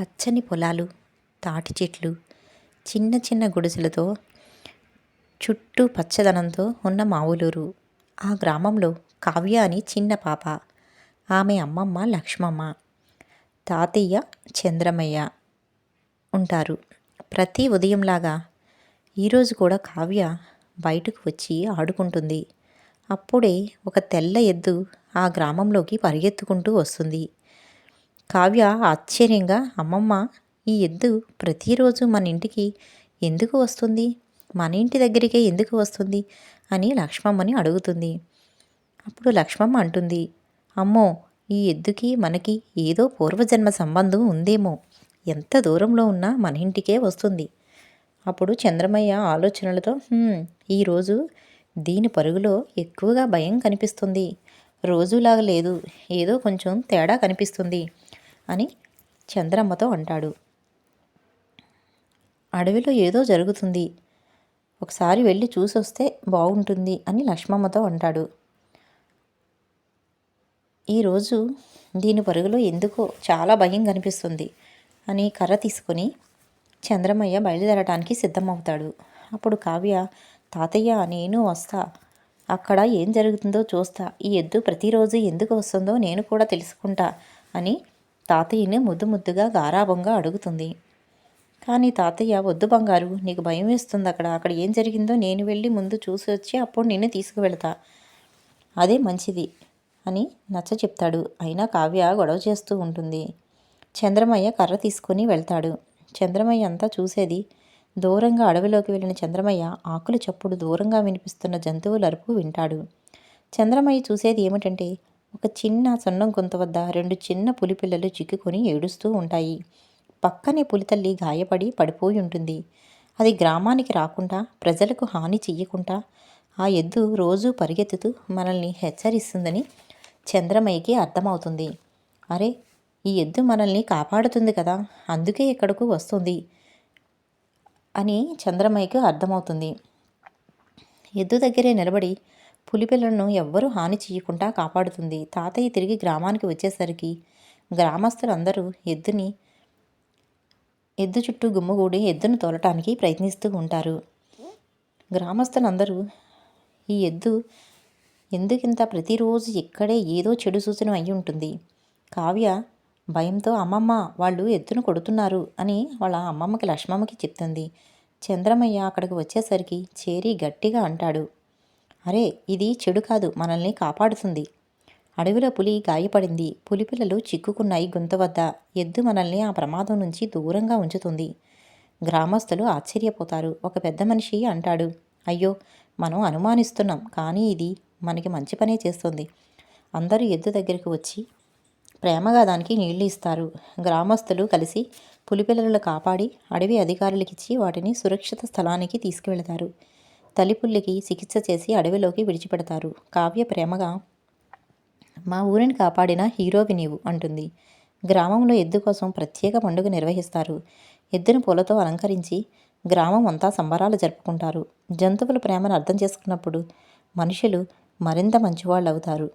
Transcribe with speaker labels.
Speaker 1: పచ్చని పొలాలు తాటి చెట్లు చిన్న చిన్న గుడిసెలతో చుట్టూ పచ్చదనంతో ఉన్న మా ఊలూరు ఆ గ్రామంలో కావ్య అని చిన్న పాప. ఆమె అమ్మమ్మ లక్ష్మమ్మ. తాతయ్య చంద్రమయ్య ఉంటారు. ప్రతి ఉదయంలాగా ఈరోజు కూడా కావ్య బయటకు వచ్చి ఆడుకుంటుంది. అప్పుడే ఒక తెల్ల ఎద్దు ఆ గ్రామంలోకి పరిగెత్తుకుంటూ వస్తుంది. కావ్య ఆశ్చర్యంగా అమ్మమ్మ ఈ ఎద్దు ప్రతిరోజు మన ఇంటికి ఎందుకు వస్తుంది? మన ఇంటి దగ్గరికే ఎందుకు వస్తుంది? అని లక్ష్మమ్మని అడుగుతుంది. అప్పుడు లక్ష్మమ్మ అంటుంది అమ్మో ఈ ఎద్దుకి మనకి ఏదో పూర్వజన్మ సంబంధం ఉందేమో. ఎంత దూరంలో ఉన్నా మన ఇంటికే వస్తుంది. అప్పుడు చంద్రమయ్య ఆలోచనలతో ఈరోజు దీని పరుగులో ఎక్కువగా భయం కనిపిస్తుంది. రోజులాగా లేదు. ఏదో కొంచెం తేడా కనిపిస్తుంది. అని చంద్రమ్మతో అంటాడు. అడవిలో ఏదో జరుగుతుంది. ఒకసారి వెళ్ళి చూసొస్తే బాగుంటుంది అని లక్ష్మమ్మతో అంటాడు. ఈరోజు దీని పరుగులో ఎందుకో చాలా భయం కనిపిస్తుంది అని కర్ర తీసుకొని చంద్రమయ్య బయలుదేరడానికి సిద్ధమవుతాడు. అప్పుడు కావ్య తాతయ్య నేను వస్తా. అక్కడ ఏం జరుగుతుందో చూస్తా. ఈ ఎద్దు ప్రతిరోజు ఎందుకు వస్తుందో నేను కూడా తెలుసుకుంటా అని తాతయ్యని ముద్దు ముద్దుగా గారాభంగా అడుగుతుంది. కానీ తాతయ్య వద్దు బంగారు నీకు భయం వేస్తుంది అక్కడ. అక్కడ ఏం జరిగిందో నేను వెళ్ళి ముందు చూసి వచ్చి అప్పుడు నిన్ను తీసుకువెళ్తా. అదే మంచిది అని నచ్చ చెప్తాడు. అయినా కావ్య గొడవ చేస్తూ ఉంటుంది. చంద్రమయ్య కర్ర తీసుకొని వెళ్తాడు. చంద్రమయ్య అంతా చూసేది దూరంగా అడవిలోకి వెళ్ళిన చంద్రమయ్య ఆకుల చప్పుడు దూరంగా వినిపిస్తున్న జంతువుల అరుపు వింటాడు. చంద్రమయ్య చూసేది ఏమిటంటే ఒక చిన్న సన్నం గొంత వద్ద రెండు చిన్న పులిపిల్లలు చిక్కుకొని ఏడుస్తూ ఉంటాయి. పక్కనే పులితల్లి గాయపడి పడిపోయి ఉంటుంది. అది గ్రామానికి రాకుండా ప్రజలకు హాని చెయ్యకుండా ఆ ఎద్దు రోజూ పరిగెత్తుతూ మనల్ని హెచ్చరిస్తుందని చంద్రమయ్యకి అర్థమవుతుంది. అరే ఈ ఎద్దు మనల్ని కాపాడుతుంది కదా అందుకే ఇక్కడకు వస్తుంది? అని చంద్రమయ్యకు అర్థమవుతుంది. ఎద్దు దగ్గరే నిలబడి పులిపిల్లలను ఎవ్వరూ హాని చేయకుండా కాపాడుతుంది. తాతయ్య తిరిగి గ్రామానికి వచ్చేసరికి గ్రామస్తులందరూ ఎద్దుని ఎద్దు చుట్టూ గుమ్మగూడి ఎద్దును తోలటానికి ప్రయత్నిస్తూ ఉంటారు. గ్రామస్తులందరూ ఈ ఎద్దు ఎందుకింత ప్రతిరోజు ఇక్కడే ఏదో చెడు సూచన అయి ఉంటుంది. కావ్య భయంతో అమ్మమ్మ వాళ్ళు ఎద్దును కొడుతున్నారు అని వాళ్ళ అమ్మమ్మకి లక్ష్మమ్మకి చెప్తుంది. చంద్రమయ్య అక్కడికి వచ్చేసరికి చేరి గట్టిగా అంటాడు. అరే ఇది చెడు కాదు మనల్ని కాపాడుతుంది. అడవిలో పులి గాయపడింది. పులిపిల్లలు చిక్కుకున్నాయి గుంత వద్ద. ఎద్దు మనల్ని ఆ ప్రమాదం నుంచి దూరంగా ఉంచుతుంది. గ్రామస్తులు ఆశ్చర్యపోతారు. ఒక పెద్ద మనిషి అంటాడు అయ్యో మనం అనుమానిస్తున్నాం కానీ ఇది మనకి మంచి పనే చేస్తుంది. అందరూ ఎద్దు దగ్గరికి వచ్చి ప్రేమగా దానికి నీళ్ళు ఇస్తారు. గ్రామస్తులు కలిసి పులిపిల్లలు కాపాడి అడవి అధికారులకిచ్చి వాటిని సురక్షిత స్థలానికి తీసుకువెళతారు. తలిపుల్లికి చికిత్స చేసి అడవిలోకి విడిచిపెడతారు. కావ్య ప్రేమగా మా ఊరిని కాపాడిన హీరోవి నీవు అంటుంది. గ్రామంలో ఎద్దు కోసం ప్రత్యేక పండుగ నిర్వహిస్తారు. ఎద్దును పూలతో అలంకరించి గ్రామం అంతా సంబరాలు జరుపుకుంటారు. జంతువుల ప్రేమను అర్థం చేసుకున్నప్పుడు మనుషులు మరింత మంచివాళ్ళు అవుతారు